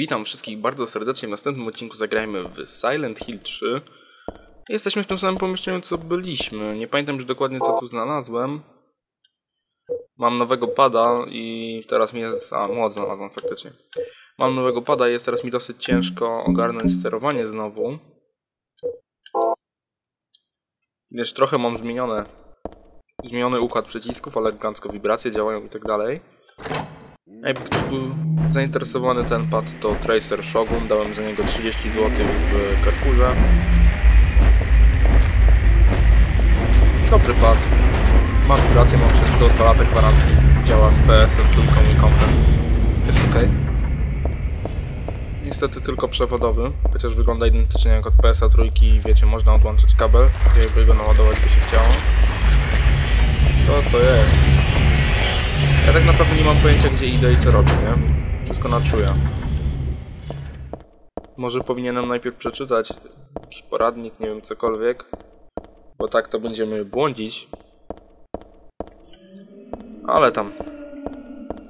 Witam wszystkich bardzo serdecznie w następnym odcinku zagrajmy w Silent Hill 3. Jesteśmy w tym samym pomieszczeniu co byliśmy. Nie pamiętam już dokładnie co tu znalazłem. Mam nowego pada i teraz mi jest... A, mod znalazłem faktycznie. Mam nowego pada i jest teraz mi dosyć ciężko ogarnąć sterowanie znowu. Wiesz, trochę mam zmienione zmieniony układ przycisków, elegancko wibracje działają i tak dalej. Jakby ktoś był zainteresowany ten pad to Tracer Shogun, dałem za niego 30 zł w Carrefourze. Dobry pad. Ma wibracje, ma wszystko, 2 lata gwarancji, działa z PS-em, trójką i kompem. Jest ok. Niestety tylko przewodowy, chociaż wygląda identycznie jak od PS-a trójki, wiecie, można odłączyć kabel, jakby go naładować by się chciało. Co to jest? Ja tak naprawdę nie mam pojęcia gdzie idę i co robię, nie? Wszystko na czuja. Może powinienem najpierw przeczytać jakiś poradnik, nie wiem, cokolwiek. Bo tak to będziemy błądzić. Ale tam.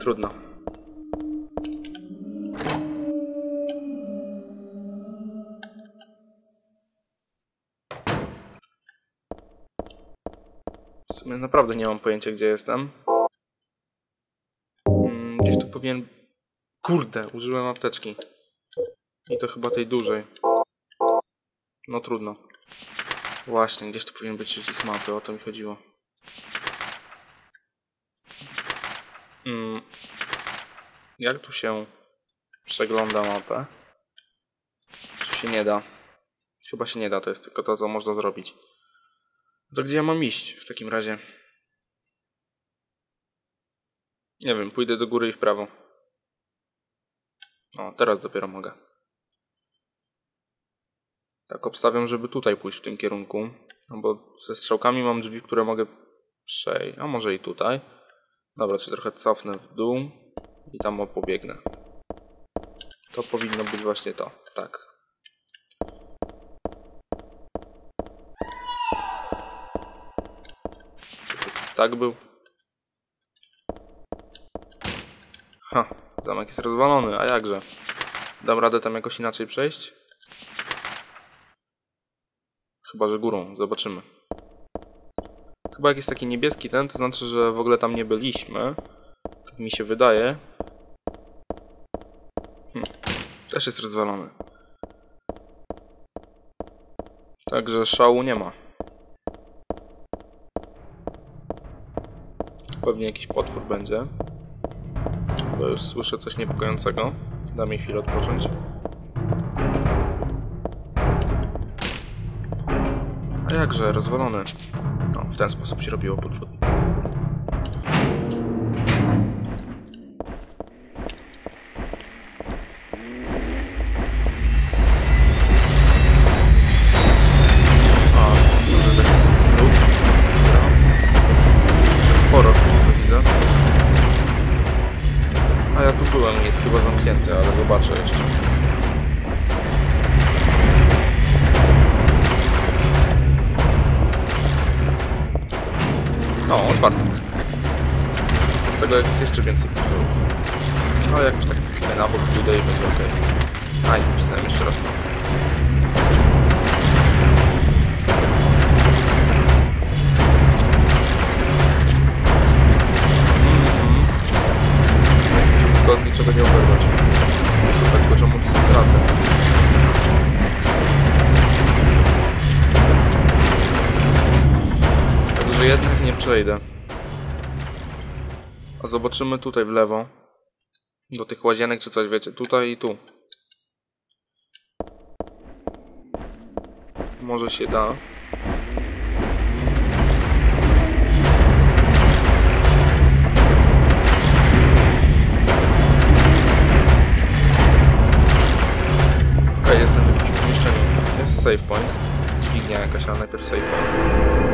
Trudno. W sumie naprawdę nie mam pojęcia gdzie jestem. Powinien... Kurde, użyłem apteczki. I to chyba tej dużej. No trudno. Właśnie, gdzieś tu powinien być przycisk mapy, o to mi chodziło. Mm. Jak tu się przegląda mapę? Czy się nie da? Chyba się nie da, to jest tylko to, co można zrobić. To gdzie ja mam iść w takim razie? Nie wiem, pójdę do góry i w prawo. O, teraz dopiero mogę. Tak obstawiam, żeby tutaj pójść w tym kierunku. No bo ze strzałkami mam drzwi, które mogę przejść. A może i tutaj. Dobra, się trochę cofnę w dół i tam pobiegnę. To powinno być właśnie to. Tak. Tak był. Ha, zamek jest rozwalony, a jakże? Dam radę tam jakoś inaczej przejść? Chyba, że górą, zobaczymy. Chyba jak jest taki niebieski ten, to znaczy, że w ogóle tam nie byliśmy. Tak mi się wydaje. Hm. Też jest rozwalony. Także szału nie ma. Pewnie jakiś potwór będzie. Bo już słyszę coś niepokojącego. Da mi chwilę odpocząć. A jakże, rozwalony. No, w ten sposób się robiło podwód. Przejdę. A zobaczymy tutaj w lewo. Do tych łazienek czy coś, wiecie, tutaj i tu. Może się da. Okej, jestem w jakimś pomieszczeniu. Jest save point. Dźwignia jakaś, ale najpierw save point.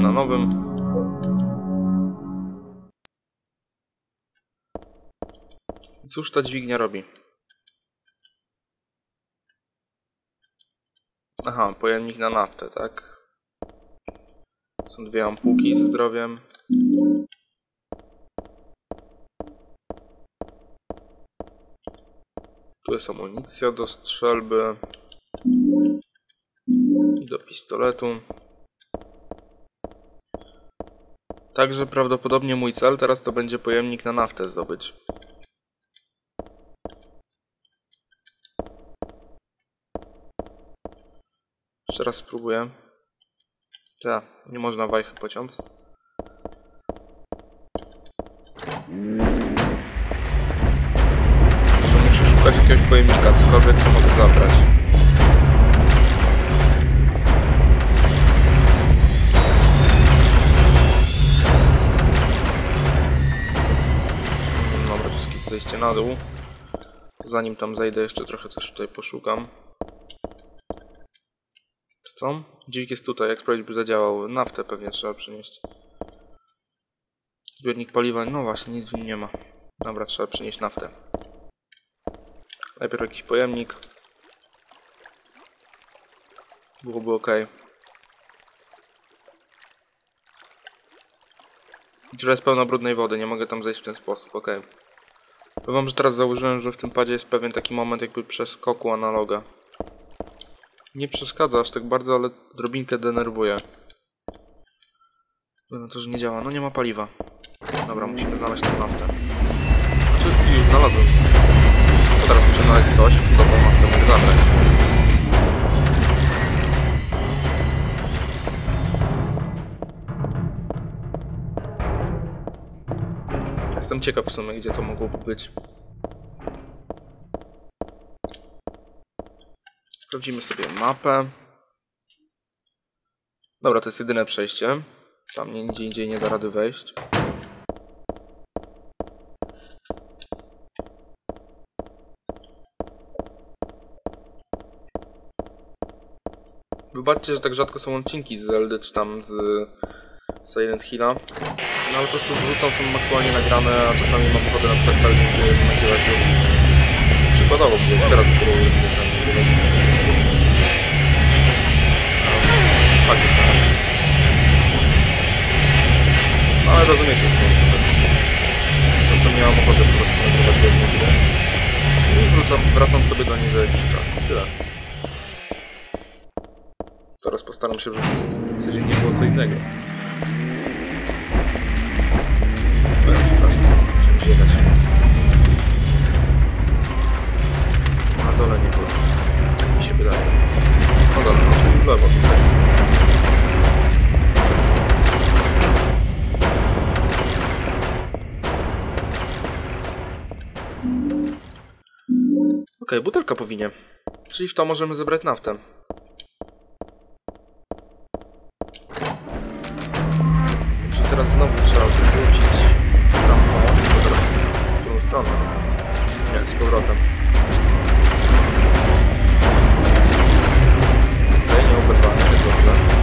na nowym. Cóż ta dźwignia robi? Aha, pojemnik na naftę, tak? Są dwie ampułki ze zdrowiem. Tu jest amunicja do strzelby i do pistoletu. Także prawdopodobnie mój cel teraz to będzie pojemnik na naftę zdobyć. Jeszcze raz spróbuję. Tak, nie można wajchy pociąć. Że muszę szukać jakiegoś pojemnika, cokolwiek co mogę zabrać. Zejście na dół. Zanim tam zejdę, jeszcze trochę coś tutaj poszukam. Co? Dźwig jest tutaj, jak sprawdzić by zadziałał. Naftę pewnie trzeba przynieść. Zbiornik paliwa, no właśnie, nic w nim nie ma. Dobra, trzeba przynieść naftę. Najpierw jakiś pojemnik. Byłoby ok. Dziura jest pełna brudnej wody, nie mogę tam zejść w ten sposób, ok. Powiem, że teraz założyłem, że w tym padzie jest pewien taki moment jakby przeskoku analoga. Nie przeszkadza aż tak bardzo, ale drobinkę denerwuje. No to, że nie działa. No nie ma paliwa. Dobra, musimy znaleźć tą naftę. Znaczy, już znalazłem. To teraz muszę znaleźć coś, w co tą naftę mogę zabrać. Jestem ciekaw w sumie, gdzie to mogłoby być. Sprawdzimy sobie mapę. Dobra, to jest jedyne przejście. Tam nigdzie indziej nie da rady wejść. Wybaczcie, że tak rzadko są odcinki z Zeldy, czy tam z Silent Hilla. No ale po prostu wrzucam, są aktualnie nagrane, a czasami mam ochotę na przykład cały dzień sobie nagrywać. Przykładowo, bo teraz zacząłem nagrywać. Fakt jest tak. No ale rozumiecie, co to Czasem miałam ochotę po prostu nagrywać jedną grę. I wrócam, wracam sobie do niej za jakiś czas. Tyle. Teraz postaram się wrzucić codziennie było co innego. Butelka powinie. Czyli w to możemy zebrać naftę. Że teraz znowu trzeba wrócić tam, tylko teraz w drugą stronę. Nie, z powrotem. Okej, nie oberwane, jest dobrze.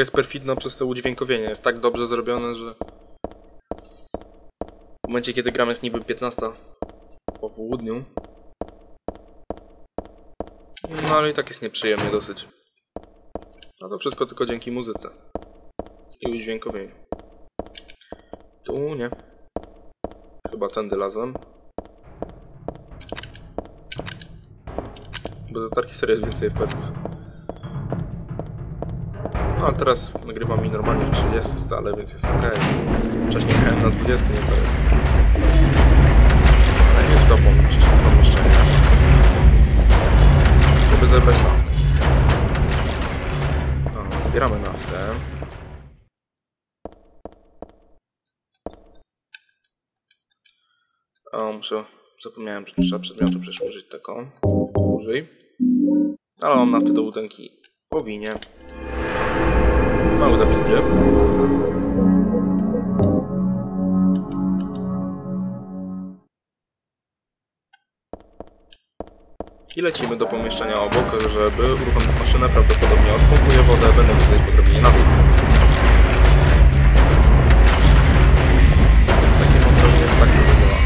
Jest perfidna przez to udźwiękowienie. Jest tak dobrze zrobione, że... W momencie, kiedy gramy jest niby 15 po południu. No ale i tak jest nieprzyjemnie dosyć. A to wszystko tylko dzięki muzyce. I udźwiękowieniu. Tu nie. Chyba tędy lazłem. Bo za tarki serio jest więcej FPS-ów. No a teraz nagrywam mi normalnie w 30 stale, więc jest ok. Wcześniej grałem na 20 niecałe. Ale nie w to pomieszczenie. Żeby zebrać naftę. O, zbieramy naftę. O, muszę... Zapomniałem, że trzeba przedmiotu przecież użyć taką. Użyj. Ale mam naftę do butelki. Powinie mały zapiskiem. I lecimy do pomieszczenia obok, żeby uruchomić maszynę. Prawdopodobnie odpompuje wodę, będę mógł zejść podrobnie na dół. Takie mam wrażenie, że tak to wygląda.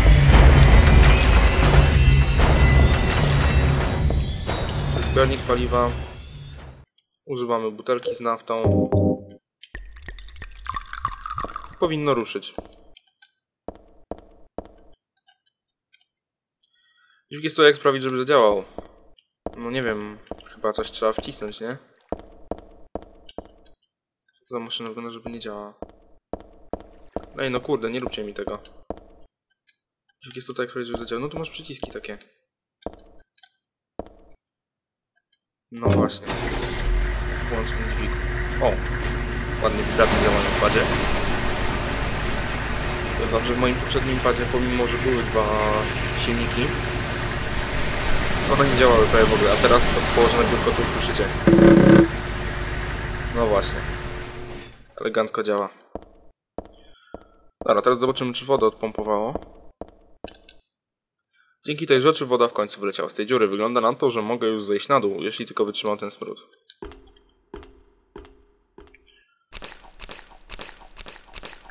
Zbiornik paliwa. Używamy butelki z naftą. Powinno ruszyć. Dziwki jest to jak sprawić, żeby zadziałał. No nie wiem, chyba coś trzeba wcisnąć, nie? Co za maszyna wygląda, żeby nie działała. Ej, no kurde, nie róbcie mi tego. Dziwki jest sprawić, żeby zadziałał. No tu masz przyciski takie. No właśnie. Włącz ten dźwig. O! Ładnie wibracje działają w padzie. To dobrze, w moim poprzednim padzie, pomimo, że były dwa silniki, one nie działały prawie w ogóle, a teraz to z położonego tylko tu słyszycie. No właśnie. Elegancko działa. Dobra, teraz zobaczymy, czy woda odpompowało. Dzięki tej rzeczy woda w końcu wyleciała z tej dziury. Wygląda na to, że mogę już zejść na dół, jeśli tylko wytrzymam ten smród.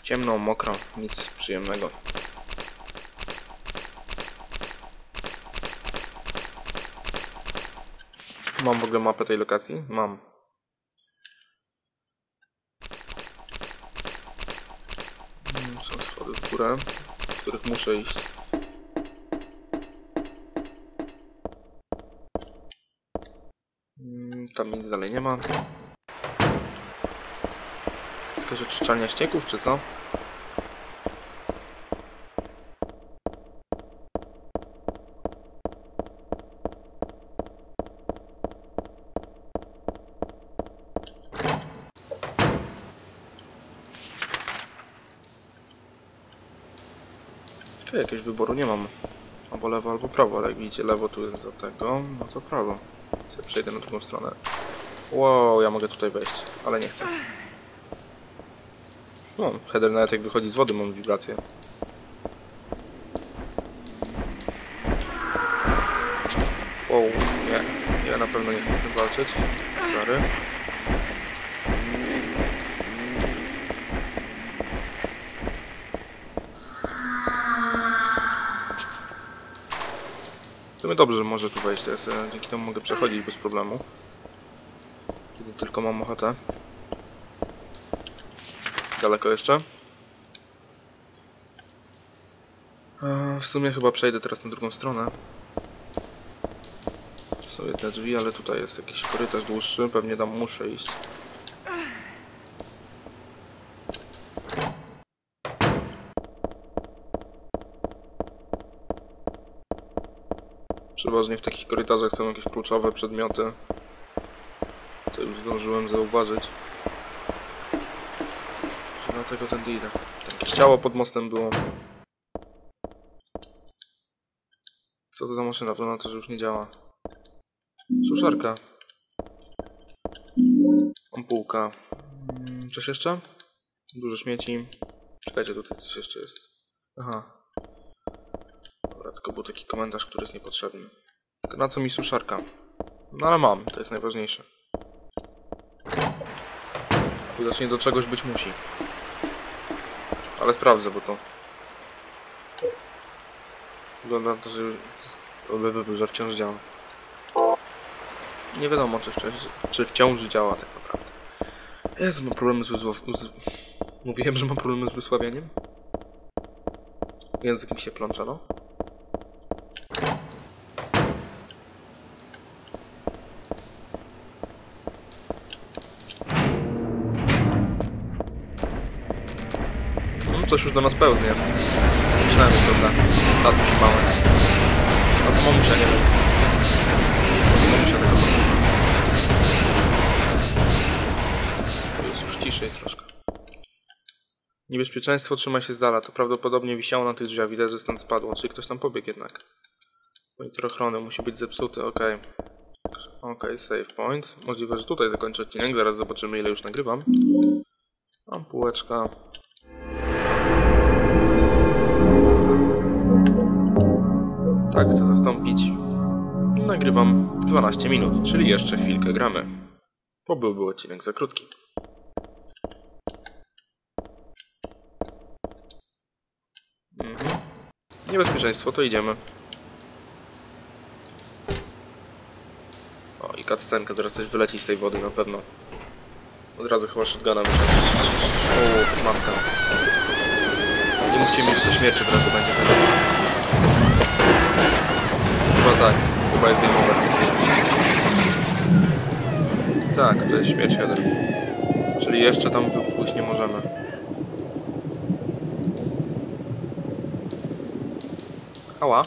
Ciemno, mokro, nic przyjemnego. Mam w ogóle mapę tej lokacji? Mam. Mm, Są schody w górę, w których muszę iść. Mm, Tam nic dalej nie ma. Jakaś oczyszczalnia ścieków, czy co? Czy jakiegoś wyboru nie mam? Albo lewo, albo prawo, ale jak widzicie, lewo tu jest za tego, no to prawo. Przejdę na drugą stronę. Wow, ja mogę tutaj wejść, ale nie chcę. No, header nawet jak wychodzi z wody mam wibrację. Wow, nie, ja na pewno nie chcę z tym walczyć. Sorry. Sumie dobrze, że może tu wejść, ja sobie dzięki temu mogę przechodzić bez problemu. Kiedy tylko mam ochotę. Daleko jeszcze? W sumie chyba przejdę teraz na drugą stronę. Są jedne drzwi, ale tutaj jest jakiś korytarz dłuższy, pewnie tam muszę iść. Przeważnie w takich korytarzach są jakieś kluczowe przedmioty. Co już zdążyłem zauważyć. Dlatego tędy idę. Tam jakieś ciało pod mostem było. Co to za maszyna? Wygląda na to, że już nie działa. Suszarka. Ampułka. Mm, Coś jeszcze? Dużo śmieci. Czekajcie, tutaj coś jeszcze jest. Aha. Dobra, tylko był taki komentarz, który jest niepotrzebny. Na co mi suszarka? No ale mam, to jest najważniejsze. Widocznie do czegoś być musi. Ale sprawdzę, bo to... Wygląda na to, że, że, że wciąż działa. Nie wiadomo, czy wciąż, czy wciąż działa tak naprawdę. Jezu, mam problemy z, z... Mówiłem, że mam problemy z wysławianiem? Język mi się plącza, no. Coś już do nas pełznie. Że prawda. Tatuś mały. Albo mamusia, nie wiem. Mamusia tego posłucha. Jest już ciszej troszkę. Niebezpieczeństwo trzyma się z dala. To prawdopodobnie wisiało na tych drzwiach. Widać, że stąd spadło. Czyli ktoś tam pobiegł jednak. Monitor ochrony musi być zepsuty. Ok. Ok, save point. Możliwe, że tutaj zakończę odcinek. Zaraz zobaczymy, ile już nagrywam. Ampułeczka. Tak, chcę zastąpić. Nagrywam 12 minut, czyli jeszcze chwilkę gramy. Bo byłby odcinek za krótki. Mhm. Niebezpieczeństwo, to idziemy. O, i cutscenkę, zaraz coś wyleci z tej wody na pewno. Od razu chyba shotguna wyszedł. O, maska. Nie mówcie mi, że to śmierci od razu będzie. Chyba tak, chyba jest game over. Tak, to jest śmierć header. Czyli jeszcze tam pójść nie możemy. Ała.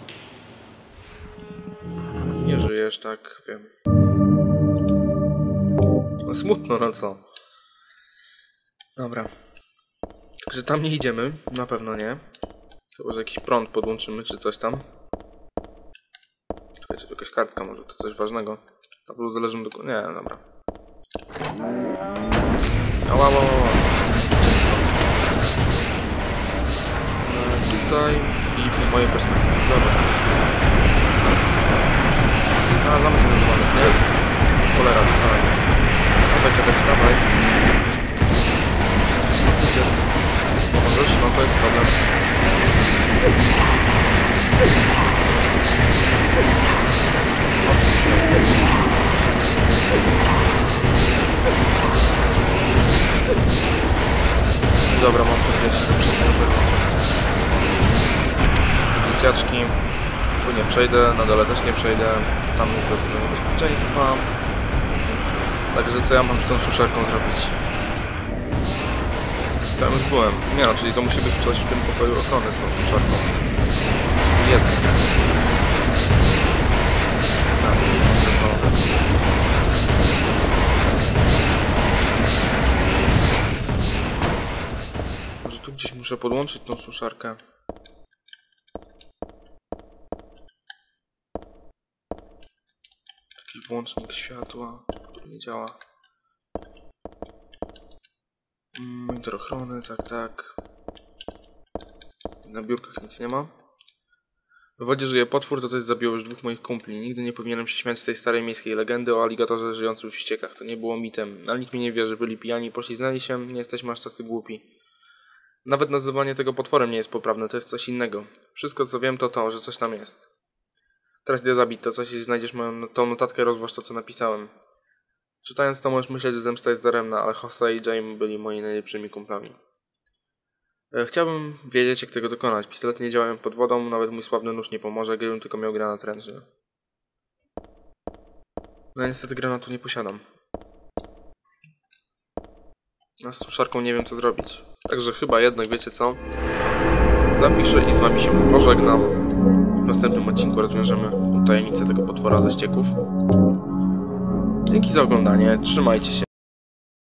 Nie żyjesz, tak, wiem. No smutno, no co? Dobra. Także tam nie idziemy, na pewno nie. Chyba, że jakiś prąd podłączymy, czy coś tam. Czekajcie, jakaś kartka może, to coś ważnego. Na pewno zależy do... Nie, dobra. Ała, ała, ała. E, Tutaj i w mojej perspektywie. Dobra. A, zamek. Nie. Cholera, wstawaj. Wstawaj, dziadek, wstawaj. Możesz? No to jest problem. Dobra, mam to gdzieś Dzieciaczki. Tu nie przejdę, na dole też nie przejdę. Tam jest za dużo niebezpieczeństwa. Także co ja mam z tą suszarką zrobić? Tam już byłem. Nie no, czyli to musi być coś w tym pokoju ochrony z tą suszarką. Jednak. Tak. Może tu gdzieś muszę podłączyć tą suszarkę. Taki włącznik światła, który nie działa. Mm, Monitor ochrony, tak, tak. Na biurkach nic nie ma. W wodzie żyje potwór, to też zabiło już dwóch moich kumpli. Nigdy nie powinienem się śmiać z tej starej miejskiej legendy o aligatorze żyjącym w ściekach. To nie było mitem. Ale nikt mi nie wierzy, byli pijani, poszli znali się, nie jesteśmy aż tacy głupi. Nawet nazywanie tego potworem nie jest poprawne, to jest coś innego. Wszystko co wiem to to, że coś tam jest. Teraz idę zabić to coś i znajdziesz moją, tą notatkę rozważ to co napisałem. Czytając to możesz myśleć, że zemsta jest daremna, ale Jose i Jaime byli moimi najlepszymi kumplami. E, Chciałbym wiedzieć, jak tego dokonać. Pistolety nie działają pod wodą, nawet mój sławny nóż nie pomoże, gdybym tylko miał granat ręczny. No ja niestety granatu nie posiadam. A z suszarką nie wiem co zrobić. Także chyba jednak wiecie co? Zapiszę i z wami się pożegnam. W następnym odcinku rozwiążemy tajemnicę tego potwora ze ścieków. Dzięki za oglądanie, trzymajcie się.